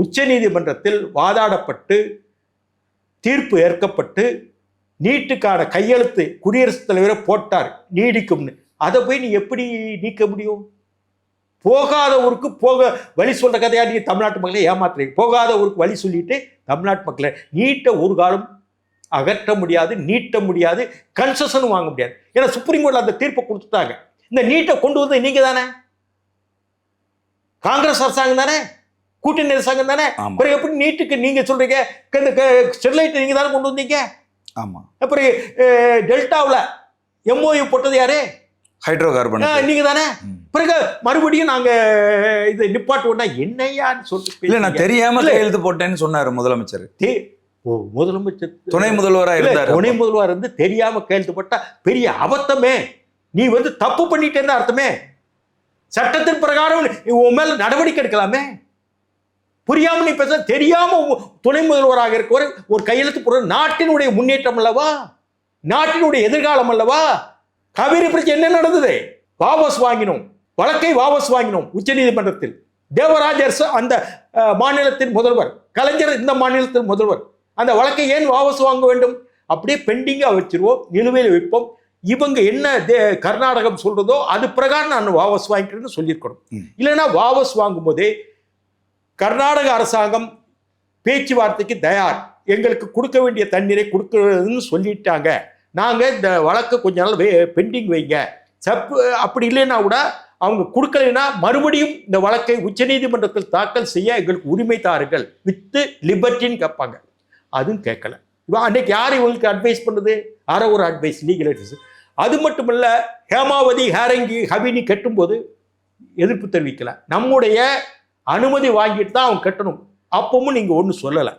உச்சநீதிமன்றத்தில் வாதாடப்பட்டு தீர்ப்பு ஏற்கப்பட்டு நீட்டுக்கான கையெழுத்து குடியரசுத் தலைவரை போட்டார் நீடிக்கும்னு. அதை போய் நீ எப்படி நீக்க முடியும்? போகாத ஊருக்கு போக வழி சொல்ற கதையா நீ தமிழ்நாட்டு மக்களை ஏமாத்துறீங்க போகாத ஊருக்கு வழி சொல்லிட்டு தமிழ்நாட்டு மக்களை நீட்ட ஒரு காலம் அகற்ற முடியாது நீட்ட முடியாது கன்செஷனும் வாங்க முடியாது. ஏன்னா சுப்ரீம் கோர்ட்ல அந்த தீர்ப்பை கொடுத்துட்டாங்க. இந்த நீட்டை கொண்டு வந்தது நீங்க தானே காங்கிரஸ் அரசாங்கம் தானே? கூட்டணி அரசாங்கம் தானே? அப்புறம் எப்படி நீட்டுக்கு நீங்க சொல்றீங்க? ஸ்டெர்லைட் நீங்க தானே கொண்டு வந்தீங்க? ஆமா. அப்புறம் டெல்டாவில் எம்ஓயு போட்டது யாரு? ஹைட்ரோ கார்பன் நீங்க தானே பிறகு மறுபடியும் நாங்க இது நிப்பாட்டுவோம்னா என்னையான்னு சொல்லிட்டு இல்ல நான். தெரியாம. கையெழுத்து போட்டேன்னு சொன்னாரு முதலமைச்சர். முதலமைச்சர் துணை முதல்வரா இல்ல, இருந்தாரு துணை முதல்வர் இருந்து தெரியாம கையெழுத்து போட்டா பெரிய அபத்தமே. நீ வந்து தப்பு பண்ணிட்டேன்னு அர்த்தமே. சட்டத்தின் பிரகாரம் உன் மேல நடவடிக்கை எடுக்கலாமே. புரியாம நீ பேச தெரியாம துணை முதல்வராக இருக்கிற ஒரு கையெழுத்து போடுற நாட்டினுடைய முன்னேற்றம் அல்லவா? நாட்டினுடைய எதிர்காலம் அல்லவா? காவிரி பிரச்சனை என்ன நடந்தது? வாபஸ் வாங்கினோம். வழக்கை வாபஸ் வாங்கினோம் உச்சநீதிமன்றத்தில் தேவராஜர் ச- அந்த மாநிலத்தின் முதல்வர் கலைஞர் இந்த மாநிலத்தின் முதல்வர். அந்த வழக்கை ஏன் வாபஸ் வாங்க வேண்டும்? அப்படியே பெண்டிங்காக வச்சிருவோம் நிலுவையில் வைப்போம். இவங்க என்ன தே- கர்நாடகம் சொல்றதோ அது பிரகாரம் நான் வாபஸ் வாங்கிக்கிறேன்னு சொல்லியிருக்கணும். இல்லைன்னா வாபஸ் வாங்கும்போதே கர்நாடக அரசாங்கம் பேச்சுவார்த்தைக்கு தயார். எங்களுக்கு கொடுக்க வேண்டிய தண்ணீரை கொடுக்கறதுன்னு சொல்லிட்டாங்க. நாங்கள் இந்த வழக்கு கொஞ்ச நாள் பெண்டிங் வைங்க. சப்பு அப்படி இல்லைன்னா கூட அவங்க கொடுக்கலைன்னா மறுபடியும் இந்த வழக்கை உச்சநீதிமன்றத்தில் தாக்கல் செய்ய எங்களுக்கு உரிமை தாருங்கள். வித்து லிபர்ட்டின்னு கேட்பாங்க. அதுவும் கேட்கல. இப்போ அன்னைக்கு யார் இவங்களுக்கு அட்வைஸ் பண்ணுது? அரை ஒரு அட்வைஸ் லீகல் அட்வைஸ் அது மட்டும் இல்லை ஹேமாவதி ஹேரங்கி ஹவினி கட்டும்போது எதிர்ப்பு தெரிவிக்கல. நம்முடைய அனுமதி வாங்கிட்டு தான் அவன் கட்டணும். அப்பவும் நீங்கள் ஒன்றும் சொல்லலை.